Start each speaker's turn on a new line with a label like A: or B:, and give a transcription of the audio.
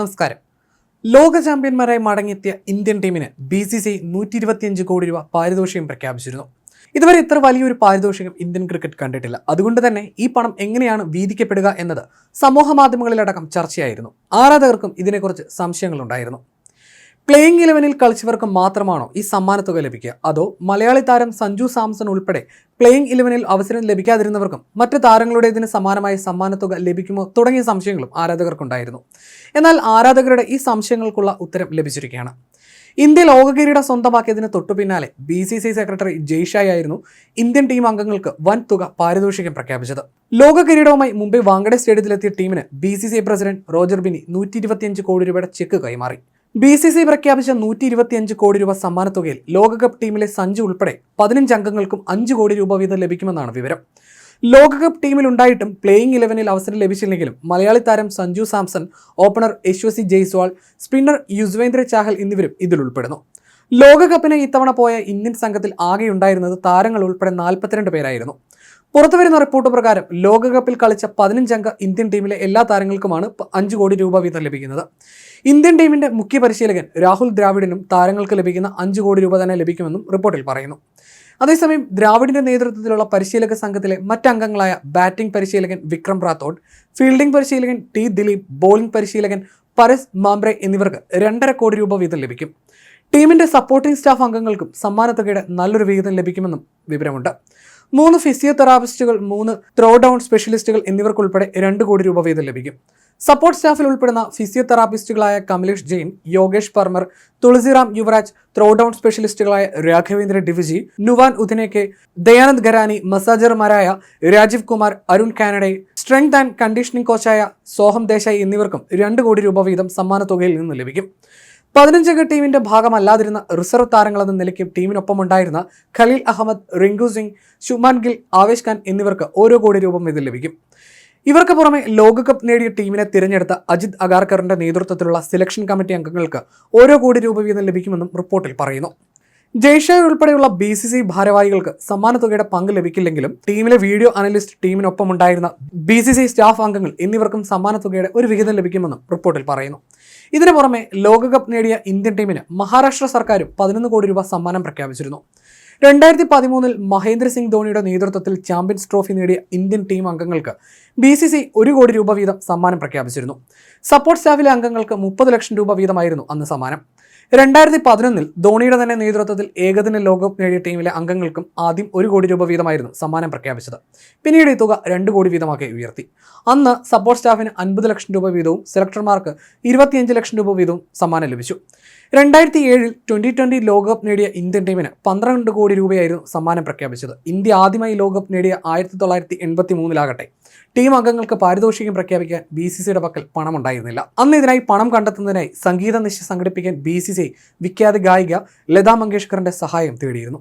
A: നമസ്കാരം. ലോക ചാമ്പ്യന്മാരായി മടങ്ങിയെത്തിയ ഇന്ത്യൻ ടീമിന് ബി സി സി നൂറ്റി ഇരുപത്തിയഞ്ച് കോടി രൂപ പാരിതോഷികം പ്രഖ്യാപിച്ചിരുന്നു. ഇതുവരെ ഇത്ര വലിയൊരു പാരിതോഷികം ഇന്ത്യൻ ക്രിക്കറ്റ് കണ്ടിട്ടില്ല. അതുകൊണ്ട് തന്നെ ഈ പണം എങ്ങനെയാണ് വീതിക്കപ്പെടുക എന്നത് സമൂഹ മാധ്യമങ്ങളിലടക്കം ചർച്ചയായിരുന്നു. ആരാധകർക്കും ഇതിനെക്കുറിച്ച് സംശയങ്ങളുണ്ടായിരുന്നു. പ്ലേയിങ് ഇലവനിൽ കളിച്ചവർക്ക് മാത്രമാണോ ഈ സമ്മാനത്തുക ലഭിക്കുക? അതോ മലയാളി താരം സഞ്ജു സാംസൺ ഉൾപ്പെടെ പ്ലേയിങ് ഇലവനിൽ അവസരം ലഭിക്കാതിരുന്നവർക്കും മറ്റ് താരങ്ങളുടെ ഇതിന് സമാനമായ സമ്മാനത്തുക ലഭിക്കുമോ തുടങ്ങിയ സംശയങ്ങളും ആരാധകർക്കുണ്ടായിരുന്നു. എന്നാൽ ആരാധകരുടെ ഈ സംശയങ്ങൾക്കുള്ള ഉത്തരം ലഭിച്ചിരിക്കുകയാണ്. ഇന്ത്യ ലോകകിരീടം സ്വന്തമാക്കിയതിന് തൊട്ടു പിന്നാലെ ബി സി സി സെക്രട്ടറി ജയ്ഷായ് ആയിരുന്നു ഇന്ത്യൻ ടീം അംഗങ്ങൾക്ക് വൻ തുക പാരിതോഷികം പ്രഖ്യാപിച്ചത്. ലോക കിരീടവുമായി മുംബൈ വാങ്കഡെ സ്റ്റേഡിയത്തിലെത്തിയ ടീമിന് B C C president Roger Binny നൂറ്റി കോടി രൂപയുടെ ചെക്ക് കൈമാറി. ബി സി സി പ്രഖ്യാപിച്ച നൂറ്റി ഇരുപത്തിയഞ്ച് കോടി രൂപ സമ്മാനത്തുകയിൽ ലോകകപ്പ് ടീമിലെ സഞ്ജു ഉൾപ്പെടെ പതിനഞ്ച് അംഗങ്ങൾക്കും അഞ്ച് കോടി രൂപ വീതം ലഭിക്കുമെന്നാണ് വിവരം. ലോകകപ്പ് ടീമിലുണ്ടായിട്ടും പ്ലേയിങ് ഇലവനിൽ അവസരം ലഭിച്ചില്ലെങ്കിലും മലയാളി താരം സഞ്ജു സാംസൺ ഓപ്പണർ യശ്വസി ജയ്സ്വാൾ സ്പിന്നർ യുസ്വേന്ദ്ര ചാഹൽ എന്നിവരും ഇതിൽ ഉൾപ്പെടുന്നു. ലോകകപ്പിന് ഇത്തവണ പോയ ഇന്ത്യൻ സംഘത്തിൽ ആകെ ഉണ്ടായിരുന്നത് താരങ്ങൾ ഉൾപ്പെടെ നാൽപ്പത്തിരണ്ട് പേരായിരുന്നു. പുറത്തുവരുന്ന റിപ്പോർട്ട് പ്രകാരം ലോകകപ്പിൽ കളിച്ച പതിനഞ്ചംഗ ഇന്ത്യൻ ടീമിലെ എല്ലാ താരങ്ങൾക്കുമാണ് അഞ്ച് കോടി രൂപ വീതം ലഭിക്കുന്നത്. ഇന്ത്യൻ ടീമിന്റെ മുഖ്യ പരിശീലകൻ രാഹുൽ ദ്രാവിഡിനും താരങ്ങൾക്ക് ലഭിക്കുന്ന അഞ്ച് കോടി രൂപ തന്നെ ലഭിക്കുമെന്നും റിപ്പോർട്ടിൽ പറയുന്നു. അതേസമയം ദ്രാവിഡിന്റെ നേതൃത്വത്തിലുള്ള പരിശീലക സംഘത്തിലെ മറ്റംഗങ്ങളായ ബാറ്റിംഗ് പരിശീലകൻ വിക്രം റാത്തോഡ് ഫീൽഡിംഗ് പരിശീലകൻ ടി ദിലീപ് ബോളിംഗ് പരിശീലകൻ പരസ് മാംബ്രെ എന്നിവർക്ക് രണ്ടര കോടി രൂപ വീതം ലഭിക്കും. ടീമിന്റെ സപ്പോർട്ടിംഗ് സ്റ്റാഫ് അംഗങ്ങൾക്കും സമ്മാനത്തുകയുടെ നല്ലൊരു വിഹിതം ലഭിക്കുമെന്നും വിവരമുണ്ട്. മൂന്ന് ഫിസിയോതെറാപ്പിസ്റ്റുകൾ മൂന്ന് ത്രോ ഡൗൺ സ്പെഷ്യലിസ്റ്റുകൾ എന്നിവർക്കുൾപ്പെടെ രണ്ട് കോടി രൂപ വീതം ലഭിക്കും. സപ്പോർട്ട് സ്റ്റാഫിൽ ഉൾപ്പെടുന്ന ഫിസിയോതെറാപ്പിസ്റ്റുകളായ കമലേഷ് ജെയിൻ യോഗേഷ് പർമർ തുളസിറാം യുവരാജ് ത്രോ ഡൗൺ സ്പെഷ്യലിസ്റ്റുകളായ Raghavendra ഡിവിജി Nuwan Udeneke Dayanand Garani മസാജർമാരായ Rajeev Kumar Arun Kanade strength and conditioning കോച്ചായ Soham Desai എന്നിവർക്കും രണ്ട് കോടി രൂപ വീതം സമ്മാനത്തുകയിൽ നിന്ന് ലഭിക്കും. പതിനഞ്ചംഗ ടീമിന്റെ ഭാഗമല്ലാതിരുന്ന റിസർവ് താരങ്ങളെന്ന നിലയ്ക്ക് ടീമിനൊപ്പം ഉണ്ടായിരുന്ന ഖലീൽ അഹമ്മദ് റിങ്കു സിംഗ് ശുമാൻ ഗിൽ ആവേശ് ഖാൻ എന്നിവർക്ക് ഓരോ കോടി രൂപ വീതം ലഭിക്കും. ഇവർക്ക് പുറമെ ലോകകപ്പ് നേടിയ ടീമിനെ തിരഞ്ഞെടുത്ത അജിത് അഗാർക്കറിന്റെ നേതൃത്വത്തിലുള്ള സെലക്ഷൻ കമ്മിറ്റി അംഗങ്ങൾക്ക് ഓരോ കോടി രൂപ വീതം ലഭിക്കുമെന്നും റിപ്പോർട്ടിൽ പറയുന്നു. ജയ്ഷായ് ഉൾപ്പെടെയുള്ള ബി സി സി ഭാരവാഹികൾക്ക് സമ്മാനത്തുകയുടെ പങ്ക് ലഭിക്കില്ലെങ്കിലും ടീമിലെ വീഡിയോ അനലിസ്റ്റ് ടീമിനൊപ്പം ഉണ്ടായിരുന്ന ബി സി സി സ്റ്റാഫ് അംഗങ്ങൾ എന്നിവർക്കും സമ്മാനത്തുകയുടെ ഒരു വിഹിതം ലഭിക്കുമെന്നും റിപ്പോർട്ടിൽ പറയുന്നു. ഇതിനു പുറമെ ലോകകപ്പ് നേടിയ ഇന്ത്യൻ ടീമിന് മഹാരാഷ്ട്ര സർക്കാരും പതിനൊന്ന് കോടി രൂപ സമ്മാനം പ്രഖ്യാപിച്ചിരുന്നു. രണ്ടായിരത്തി പതിമൂന്നിൽ മഹേന്ദ്ര സിംഗ് ധോണിയുടെ നേതൃത്വത്തിൽ ചാമ്പ്യൻസ് ട്രോഫി നേടിയ ഇന്ത്യൻ ടീം അംഗങ്ങൾക്ക് ബി സി സി ഒരു കോടി രൂപ വീതം സമ്മാനം പ്രഖ്യാപിച്ചിരുന്നു. സപ്പോർട്ട് സ്റ്റാഫിലെ അംഗങ്ങൾക്ക് മുപ്പത് ലക്ഷം രൂപ വീതമായിരുന്നു അന്ന് സമ്മാനം. രണ്ടായിരത്തി പതിനൊന്നിൽ ധോണിയുടെ തന്നെ നേതൃത്വത്തിൽ ഏകദിന ലോകകപ്പ് നേടിയ ടീമിലെ അംഗങ്ങൾക്കും ആദ്യം ഒരു കോടി രൂപ വീതമായിരുന്നു സമ്മാനം പ്രഖ്യാപിച്ചത്. പിന്നീട് ഈ തുക രണ്ട് കോടി വീതമാക്കി ഉയർത്തി. അന്ന് സപ്പോർട്ട് സ്റ്റാഫിന് അൻപത് ലക്ഷം രൂപ വീതവും സെലക്ടർമാർക്ക് ഇരുപത്തിയഞ്ച് ലക്ഷം രൂപ വീതവും സമ്മാനം ലഭിച്ചു. രണ്ടായിരത്തി ഏഴിൽ ട്വന്റി ട്വന്റി ലോകകപ്പ് നേടിയ ഇന്ത്യൻ ടീമിന് പന്ത്രണ്ട് കോടി രൂപയായിരുന്നു സമ്മാനം പ്രഖ്യാപിച്ചത്. ഇന്ത്യ ആദ്യമായി ലോകകപ്പ് നേടിയ ആയിരത്തി തൊള്ളായിരത്തി എൺപത്തി മൂന്നിലാകട്ടെ ടീം അംഗങ്ങൾക്ക് പാരിതോഷികം പ്രഖ്യാപിക്കാൻ ബി സി സിയുടെ പക്കൽ പണമുണ്ടായിരുന്നില്ല. അന്ന് ഇതിനായി പണം കണ്ടെത്തുന്നതിനായി സംഗീത നിശ സംഘടിപ്പിക്കാൻ ബി സി സി വിഖ്യാത ഗായിക ലതാ മങ്കേഷ്കറിന്റെ സഹായം തേടിയിരുന്നു.